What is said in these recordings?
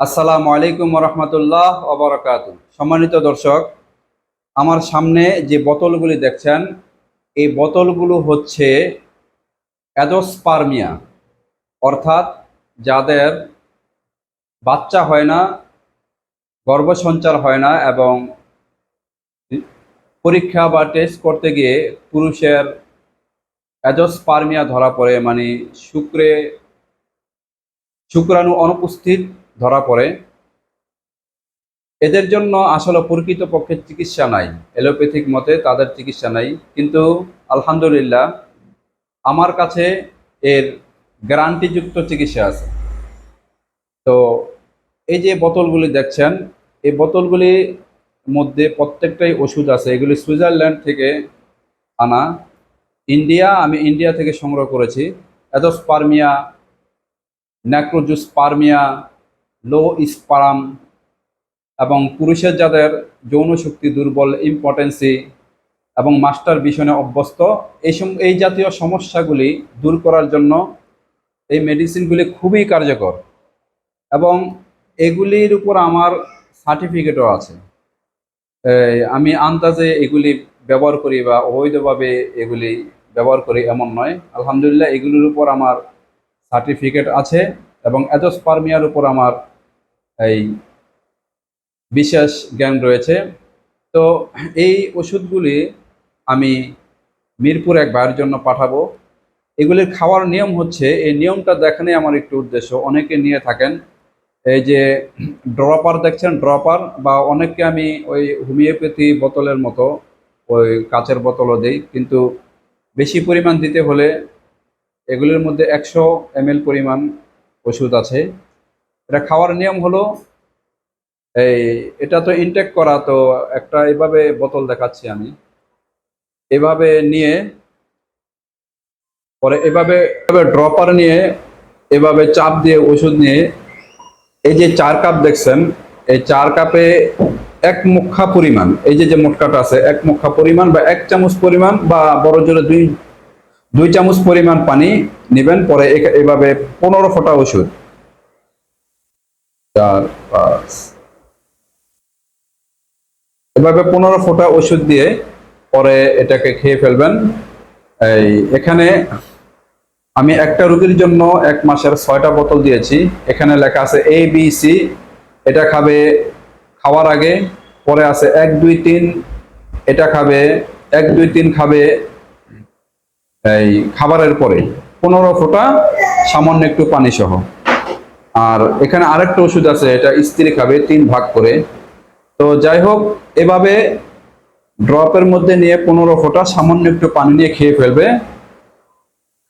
আসসালামু আলাইকুম রহমতুল্লাহ অবরাকাত সম্মানিত দর্শক, আমার সামনে যে বোতলগুলি দেখছেন, এই বোতলগুলো হচ্ছে অ্যাডোস্পার্মিয়া, অর্থাৎ যাদের বাচ্চা হয় না, গর্ভসঞ্চার হয় না এবং পরীক্ষা বা টেস্ট করতে গিয়ে পুরুষের অ্যাডোস্পার্মিয়া ধরা পড়ে মানে শুক্রে, শুক্রাণু অনুপস্থিত ধরা পড়ে। এদের জন্য আসলে প্রকৃতপক্ষে চিকিৎসা নাই। এলোপ্যাথিক মতে তাদের চিকিৎসা নাই। কিন্তু আলহামদুলিল্লাহ আমার কাছে এর গ্যারান্টিযুক্ত চিকিৎসা আছে। তো এই যে বোতলগুলি দেখছেন, এই বোতলগুলির মধ্যে প্রত্যেকটাই ওষুধ আছে। এগুলি সুইজারল্যান্ড থেকে আনা। ইন্ডিয়া, আমি ইন্ডিয়া থেকে সংগ্রহ করেছি। অ্যাডোস্পার্মিয়া ন্যাক্রোজুসপার্মিয়া লো স্পারাম এবং পুরুষের যাদের যৌন শক্তি, দুর্বল, ইম্পর্টেন্সি এবং মাস্টার ভীষণে অভ্যস্ত। এই এই জাতীয় সমস্যাগুলি দূর করার জন্য এই মেডিসিনগুলি খুবই কার্যকর এবং এগুলির উপর আমার সার্টিফিকেটও আছে। আমি আন্দাজে এগুলি ব্যবহার করি বা অবৈধভাবে এগুলি ব্যবহার করি এমন নয়। আলহামদুলিল্লাহ এগুলির উপর আমার সার্টিফিকেট আছে এবং অ্যাজোস্পার্মিয়ার উপর আমার এই বিশেষ জ্ঞান রয়েছে। তো এই ওষুধগুলি আমি মিরপুর এক ভাইয়ের জন্য পাঠাবো। এগুলির খাওয়ার নিয়ম হচ্ছে, এই নিয়মটা দেখানোই আমার একটু উদ্দেশ্য। অনেকে নিয়ে থাকেন, এই যে ড্রপার দেখছেন, ড্রপার বা অনেককে আমি ওই হোমিওপ্যাথি বোতলের মতো ওই কাচের বোতলও দিই, কিন্তু বেশি পরিমাণ দিতে হলে এগুলির মধ্যে একশো এম পরিমাণ ওষুধ আছে। এটা খাওয়ার নিয়ম হলো, এই এটা তো ইনটেক করা, তো একটা এভাবে বোতল দেখাচ্ছি আমি। এভাবে নিয়ে, পরে এভাবে ড্রপার নিয়ে, এভাবে চাপ দিয়ে ওষুধ নিয়ে, এই যে চার কাপ দেখছেন, এই চার কাপে এক মুখা পরিমাণ, এই যে যে মোটকাটা আছে, এক মুখা পরিমাণ বা এক চামচ পরিমাণ বা বড় জোরে দুই দুই চামচ পরিমাণ পানি নেবেন, পরে এভাবে পনেরো ফোঁটা ওষুধ। চার, পাঁচ। এভাবে পনেরো ফোঁটা ওষুধ দিয়ে পরে এটাকে খেয়ে ফেলবেন। এই, এখানে আমি একটা রোগীর জন্য এক মাসের ছয়টা বোতল দিয়েছি। এখানে লেখা আছে এ বি সি এটা খাবে খাওয়ার আগে, পরে আছে এক, দুই, তিন। এটা খাবে, এক, দুই, তিন খাবে, এই, খাবারের পরে। পনেরো ফোঁটা সামান্য একটু পানি সহ আর এখানে আরেকটা ওষুধ আছে, এটা স্ত্রী খাবে তিন ভাগ করে। তো যাই হোক, এভাবে ড্রপের মধ্যে নিয়ে পনেরো ফোঁটা সামান্য একটু পানি নিয়ে খেয়ে ফেলবে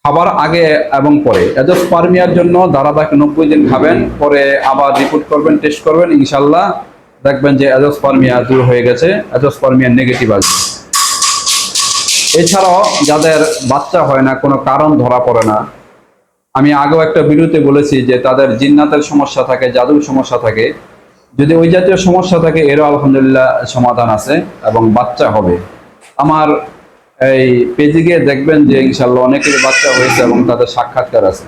খাবার আগে এবং পরে। অ্যাজোস্পার্মিয়ার জন্য ধারাবাহিক নব্বই দিন খাবেন, পরে আবার রিপোর্ট করবেন টেস্ট করবেন ইনশাল্লাহ দেখবেন যে অ্যাজোস্পার্মিয়া দূর হয়ে গেছে অ্যাজোস্পার্মিয়া নেগেটিভ আসবে এছাড়াও যাদের বাচ্চা হয় না, কোনো কারণ ধরা পড়ে না আমি আগেও একটা বিরুতে বলেছি যে তাদের জিন্নাতের সমস্যা থাকে, জাদুর সমস্যা থাকে। যদি ওই জাতীয় সমস্যা থাকে, এরও আলহামদুলিল্লাহ সমাধান আছে এবং বাচ্চা হবে। আমার এই পেজে গিয়ে দেখবেন যে ইনশাল্লাহ অনেকের বাচ্চা হয়েছে এবং তাদের সাক্ষাৎকার আছে।